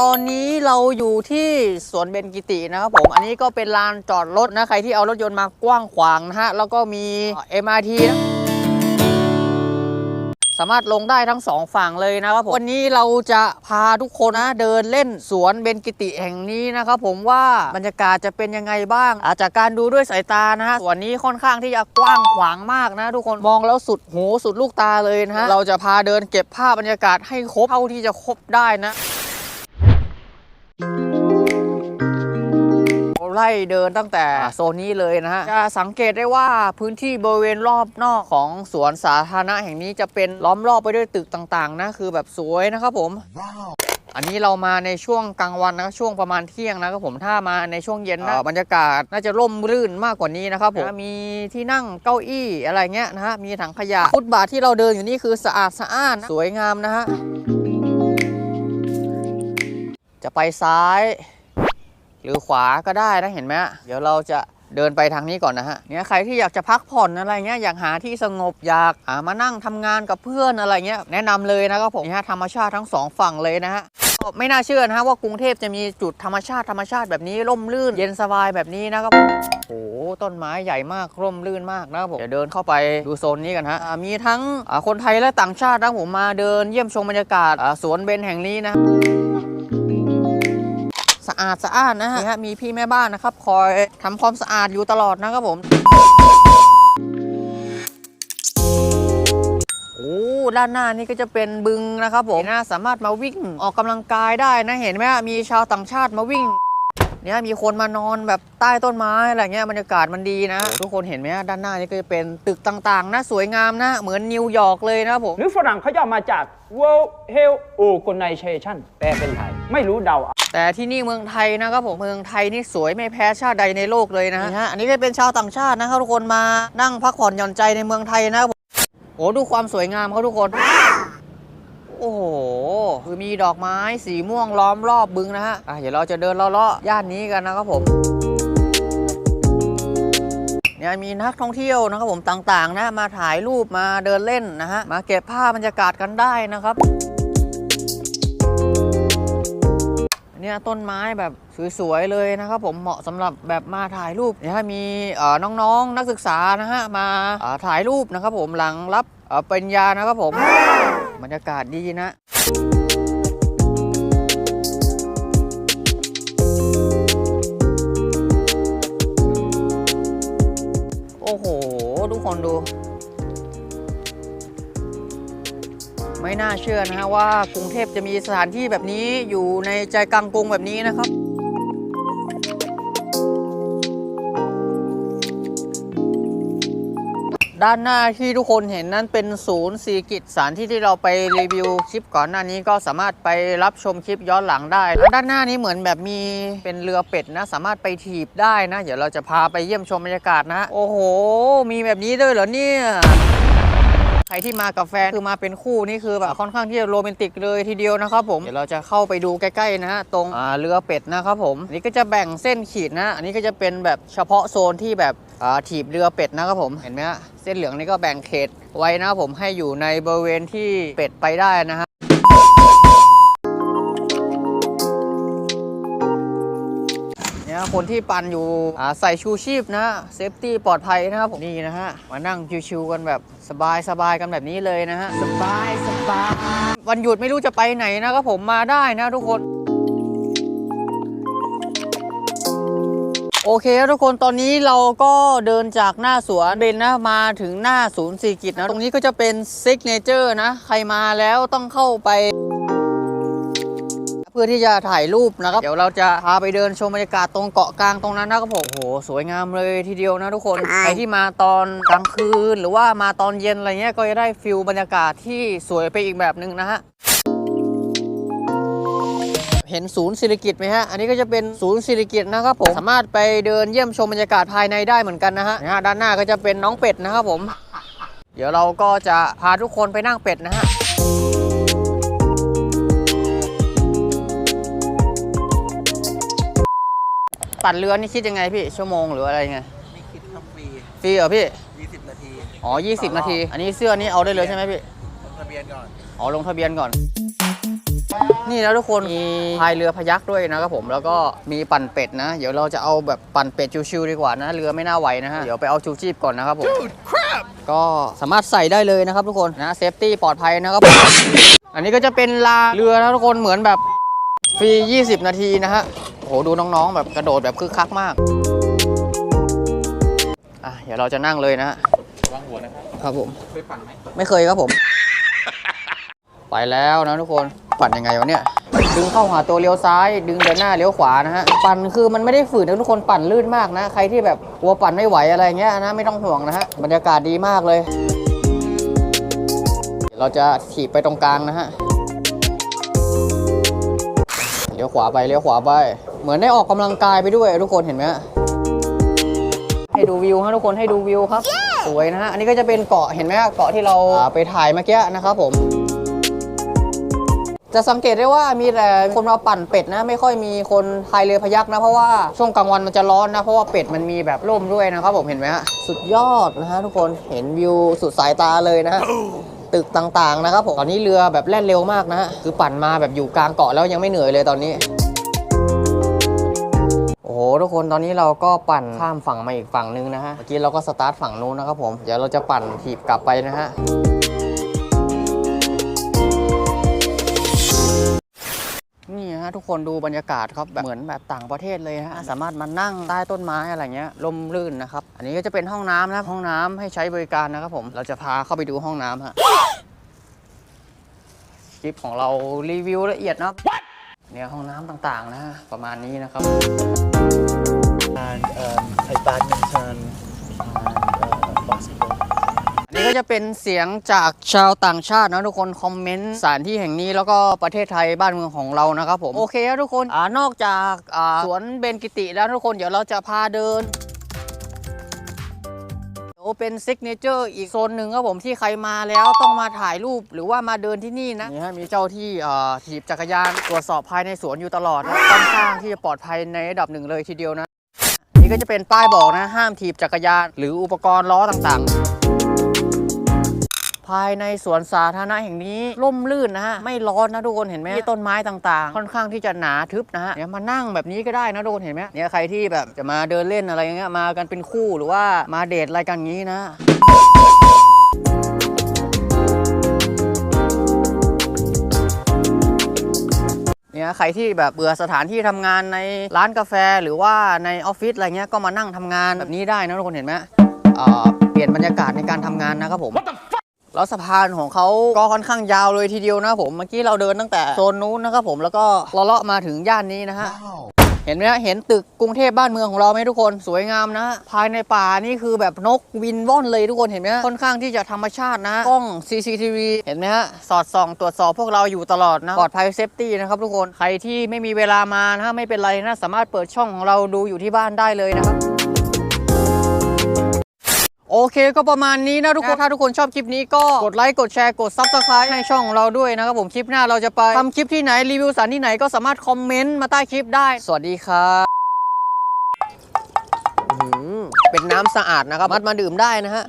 ตอนนี้เราอยู่ที่สวนเบญกิตินะครับผมอันนี้ก็เป็นลานจอดรถนะใครที่เอารถยนต์มากว้างขวางนะฮะแล้วก็มี MRT นะสามารถลงได้ทั้งสองฝั่งเลยนะครับผมวันนี้เราจะพาทุกคนนะเดินเล่นสวนเบญกิติแห่งนี้นะครับผมว่าบรรยากาศจะเป็นยังไงบ้างอาจจากการดูด้วยสายตานะฮะสวนนี้ค่อนข้างที่จะกว้างขวางมากนะ ทุกคนมองแล้วสุดหูสุดลูกตาเลยนะฮะเราจะพาเดินเก็บภาพบรรยากาศให้ครบเท่าที่จะครบได้นะ ไล่เดินตั้งแต่โซนนี้เลยนะฮะ จะสังเกตได้ว่าพื้นที่บริเวณรอบนอกของสวนสาธารณะแห่งนี้จะเป็นล้อมรอบไปด้วยตึกต่างๆนะคือแบบสวยนะครับผมอันนี้เรามาในช่วงกลางวันนะช่วงประมาณเที่ยงนะครับผมถ้ามาในช่วงเย็นนะบรรยากาศน่าจะร่มรื่นมากกว่านี้นะครับผมมีที่นั่งเก้าอี้อะไรเงี้ยนะฮะมีถังขยะฟุตบาทที่เราเดินอยู่นี่คือสะอาดสะอ้านสวยงามนะฮะจะไปซ้าย หรือขวาก็ได้นะเห็นไหมฮะเดี๋ยวเราจะเดินไปทางนี้ก่อนนะฮะเนี่ยใครที่อยากจะพักผ่อนอะไรเงี้ยอยากหาที่สงบอยากามานั่งทำงานกับเพื่อนอะไรเงี้ยแนะนำเลยนะครับผมนี่ฮะธรรมชาติทั้งสองฝั่งเลยนะฮะไม่น่าเชื่อนะฮะว่ากรุงเทพจะมีจุดธรรมชาติธรรมชาติแบบนี้ร่มรื่น เย็นสบายแบบนี้นะครับโอ้โหต้นไม้ใหญ่มากร่มรื่นมากนะครับผมเดี๋ยวเดินเข้าไปดูโซนนี้กันฮะมีทั้งคนไทยและต่างชาตินะผมมาเดินเยี่ยมชมบรรยากาศสวนเบญแห่งนี้นะ สะอาดสะอาดนะฮะนี่ฮะมีพี่แม่บ้านนะครับ คอยทำความสะอาดอยู่ตลอดนะครับผมโอ้ด้านหน้านี่ก็จะเป็นบึงนะครับผมนะสามารถมาวิ่งออกกำลังกายได้นะเห็นไหมฮะมีชาวต่างชาติมาวิ่งเนี่ยมีคนมานอนแบบใต้ต้นไม้อะไรเงี้ยบรรยากาศมันดีนะ ทุกคนเห็นไหมฮะด้านหน้านี่ก็จะเป็นตึกต่างๆ นะสวยงามนะ เหมือนนิวยอร์กเลยนะครับผมหรือฝรั่งเขาย่อมาจาก World Health Organization แปลเป็นไทย ไม่รู้เดาเอาแต่ที่นี่เมืองไทยนะครับผมเมืองไทยนี่สวยไม่แพ้ชาติใดในโลกเลยนะฮะอันนี้ก็เป็นชาวต่างชาตินะครับทุกคนมานั่งพักผ่อนหย่อนใจในเมืองไทยนะครับผมโอ้ดูความสวยงามเขาทุกคน โอ้โหคือมีดอกไม้สีม่วงล้อมรอบบึงนะฮะอะเดี๋ยวเราจะเดินเลาะๆย่านนี้กันนะครับผมเนี่ยมีนักท่องเที่ยวนะครับผมต่างๆนะมาถ่ายรูปมาเดินเล่นนะฮะมาเก็บภาพบรรยากาศกันได้นะครับ เนี่ยต้นไม้แบบสวยๆเลยนะครับผมเหมาะสำหรับแบบมาถ่ายรูปเนี่ยมีเอ่อน้องๆนักศึกษานะฮะมาถ่ายรูปนะครับผมหลังรับเปริญญานะครับผมบรรยากาศดีนะ ชื่อนะฮะว่ากรุงเทพจะมีสถานที่แบบนี้อยู่ในใจกลางกรุงแบบนี้นะครับ ด้านหน้าที่ทุกคนเห็นนั้นเป็นศูนย์สีกิจสถานที่ที่เราไปรีวิวคลิปก่อนหน้านี้ก็สามารถไปรับชมคลิปย้อนหลังได้แล้วด้านหน้านี้เหมือนแบบมีเป็นเรือเป็ดนะ สามารถไปถีบได้นะ เดี๋ยวเราจะพาไปเยี่ยมชมบรรยากาศนะ โอ้โห มีแบบนี้ด้วยเหรอเนี่ย ใครที่มากับแฟนคือมาเป็นคู่นี่คือแบบค่อนข้างที่จะโรแมนติกเลยทีเดียวนะครับผมเดี๋ยวเราจะเข้าไปดูใกล้ๆนะฮะตรงอ่าเรือเป็ดนะครับผมอันนี้ก็จะแบ่งเส้นขีดนะ อันนี้ก็จะเป็นแบบเฉพาะโซนที่แบบอ่าถีบเรือเป็ดนะครับผมเห็นไหมฮะเส้นเหลืองนี่ก็แบ่งเขตไว้นะครับผมให้อยู่ในบริเวณที่เป็ดไปได้นะฮะ คนที่ปั่นอยู่ใส่ชูชีพนะเซฟตี้ปลอดภัยนะครับผมนี่นะฮะมานั่งชิวๆกันแบบสบายสบายๆกันแบบนี้เลยนะฮะสบายสบายวันหยุดไม่รู้จะไปไหนนะครับผมมาได้นะทุกคนโอเคทุกคนตอนนี้เราก็เดินจากหน้าสวนเบนนะมาถึงหน้าศูนย์สีกิจนะ ตรงนี้ก็จะเป็นซิกเนเจอร์นะ ใครมาแล้วต้องเข้าไป พื่อที่จะถ่ายรูปนะครับ เดี๋ยวเราจะพาไปเดินชมบรรยากาศตรงเกาะกลางตรงนั้นนะครับผมโอ้โหสวยงามเลยทีเดียวนะทุกคนใครที่มาตอนกลางคืน หรือว่ามาตอนเย็นอะไรเงี้ยก็จะได้ฟิลบรรยากาศที่สวยไปอีกแบบหนึ่งนะฮะเห็นศูนย์ศิริกิจไหมฮะ อันนี้ก็จะเป็นศูนย์ศิริกิจนะครับผม สามารถไปเดินเยี่ยมชมบรรยากาศภายในได้เหมือนกันนะฮะนะฮะ ด้านหน้าก็จะเป็นน้องเป็ดนะครับผม เดี๋ยวเราก็จะพาทุกคนไปนั่งเป็ดนะฮะ ตัดเรือนี่คิดยังไงพี่ ชั่วโมงหรืออะไรไง ไม่คิดครับฟรีฟรีเหรอพี่ 20 นาทีอ๋อ20 นาที อันนี้เสื้อนี้เอาได้เลยใช่ไหมพี่ ลงทะเบียนก่อน อ๋อลงทะเบียนก่อน นี่นะทุกคนมีพายเรือพยักด้วยนะครับผมแล้วก็มีปั่นเป็ดนะ เดี๋ยวเราจะเอาแบบปั่นเป็ดชิวๆดีกว่านะเรือไม่น่าไหวนะฮะเดี๋ยวไปเอาชูชีพก่อนนะครับผม ก็สามารถใส่ได้เลยนะครับทุกคนนะเซฟตี้ปลอดภัยนะครับผม อันนี้ก็จะเป็นลาเรือนะทุกคนเหมือนแบบฟรี 20 นาทีนะฮะ โอ้โหดูน้องๆ แบบกระโดดแบบคึกคักมากอะเดี๋ยวเราจะนั่งเลยนะฮะวางหัวนะครับครับผมเคยปั่นไหมไม่เคยครับผม ไปแล้วนะทุกคนปั่นยังไงวะเนี่ยดึงเข้าหาตัวเลี้ยวซ้าย ดึงเดินหน้าเลี้ยวขวานะฮะปั่นคือมันไม่ได้ฝืนนะทุกคนปั่นลื่นมากนะ ใครที่แบบกลัวปั่นไม่ไหวอะไรเงี้ยนะไม่ต้องห่วงนะฮะบรรยากาศดีมากเลย เราจะถีบไปตรงกลางนะฮะ ลี้ยวขวาไปเลี้ยวขวาไป เหมือนได้ออกกำลังกายไปด้วยทุกคนเห็นไหมฮะให้ดูวิวฮะทุกคนให้ดูวิวครับ สวยนะฮะอันนี้ก็จะเป็นเกาะเห็นไหมฮะเกาะที่เราอ่าไปถ่ายเมื่อกี้นะครับผม จะสังเกตได้ว่ามีแต่คนมาปั่นเป็ดนะ ไม่ค่อยมีคนพายเรือพยักนะ เพราะว่าช่วงกลางวันมันจะร้อนนะ เพราะว่าเป็ดมันมีแบบร่มด้วยนะครับผมเห็นไหมฮะสุดยอดนะฮะทุกคนเห็นวิวสุดสายตาเลยนะฮะ ตึกต่างๆนะครับผมตอนนี้เรือแบบแล่นเร็วมากนะฮะคือปั่นมาแบบอยู่กลางเกาะแล้วยังไม่เหนื่อยเลยตอนนี้โอ้โหทุกคนตอนนี้เราก็ปั่นข้ามฝั่งมาอีกฝั่งนึงนะฮะเมื่อกี้เราก็สตาร์ทฝั่งนู้นนะครับผมเดี๋ยวเราจะปั่นถีบกลับไปนะฮะ ฮะทุกคนดูบรรยากาศครับแบบเหมือนแบบต่างประเทศเลยฮะสามารถมานั่งใต้ต้นไม้อะไรเงี้ยลมรื่นนะครับ อันนี้ก็จะเป็นห้องน้ำนะครับห้องน้ำให้ใช้บริการนะครับผมเราจะพาเข้าไปดูห้องน้ำฮะคลิปของเรารีวิวละเอียดนะครับเนี่ยห้องน้ำต่างๆนะฮะประมาณนี้นะครับ and um, play badminton ก็จะเป็นเสียงจากชาวต่างชาตินะทุกคนคอมเมนต์สถานที่แห่งนี้แล้วก็ประเทศไทยบ้านเมืองของเรานะครับผมโอเคครับทุกคนอ่านอกจากอ่าสวนเบนกิติแล้วทุกคนเดี๋ยวเราจะพาเดินโอ้เป็นซิกเนเจอร์อีกโซนหนึ่งครับผมที่ใครมาแล้วต้องมาถ่ายรูปหรือว่ามาเดินที่นี่นะนี่ฮะมีเจ้าที่อ่าถีบจักรยานตรวจสอบภายในสวนอยู่ตลอดนะค่อนข้างที่จะปลอดภัยในระดับหนึ่งเลยทีเดียวนะ นี่ก็จะเป็นป้ายบอกนะห้ามถีบจักรยานหรืออุปกรณ์ล้อต่างๆ ภายในสวนสาธารณะแห่งนี้ร่มรื่นนะฮะไม่ร้อนนะทุกคนเห็นไหมที่ต้นไม้ต่างๆ ค่อนข้างที่จะหนาทึบนะฮะเนี่ยมานั่งแบบนี้ก็ได้นะทุกคนเห็นไหมเนี่ยใครที่แบบจะมาเดินเล่นอะไรอย่างเงี้ยมากันเป็นคู่หรือว่ามาเดทอะไรกันอย่างงี้นะเนี่ยใครที่แบบเบื่อสถานที่ทำงานในร้านกาแฟหรือว่าในออฟฟิศอะไรเงี้ยก็มานั่งทำงานแบบนี้ได้นะทุกคนเห็นไหมอ่าเปลี่ยนบรรยากาศในการทำงานนะครับผม แล้วสะพานของเขาก็ค่อนข้างยาวเลยทีเดียวนะผมเมื่อกี้เราเดินตั้งแต่โซนนู้นนะครับผมแล้วก็เลาะๆมาถึงย่านนี้นะฮะเห็นไหมฮะเห็นตึกกรุงเทพบ้านเมืองของเราไหมทุกคนสวยงามนะ ภายในป่านี่คือแบบนกวินว่อนเลยทุกคนเห็นไหมฮะค่อนข้างที่จะธรรมชาตินะกล้อง CCTV เห็นไหมฮะสอดส่องตรวจสอบพวกเราอยู่ตลอดนะปลอดภัยเซฟตี้นะครับทุกคนใครที่ไม่มีเวลามานะไม่เป็นไรนะสามารถเปิดช่องของเราดูอยู่ที่บ้านได้เลยนะครับ โอเคก็ประมาณนี้นะทุกคนถ้าทุกคนชอบคลิปนี้ก็กดไลค์กดแชร์กด Subscribe ให้ช่องของเราด้วยนะครับผมคลิปหน้าเราจะไปทำคลิปที่ไหนรีวิวสถานที่ไหนก็สามารถคอมเมนต์มาใต้คลิปได้ สวัสดีครับอื้อหือเป็นน้ำสะอาดนะครับมัดมาดื่มได้นะฮะ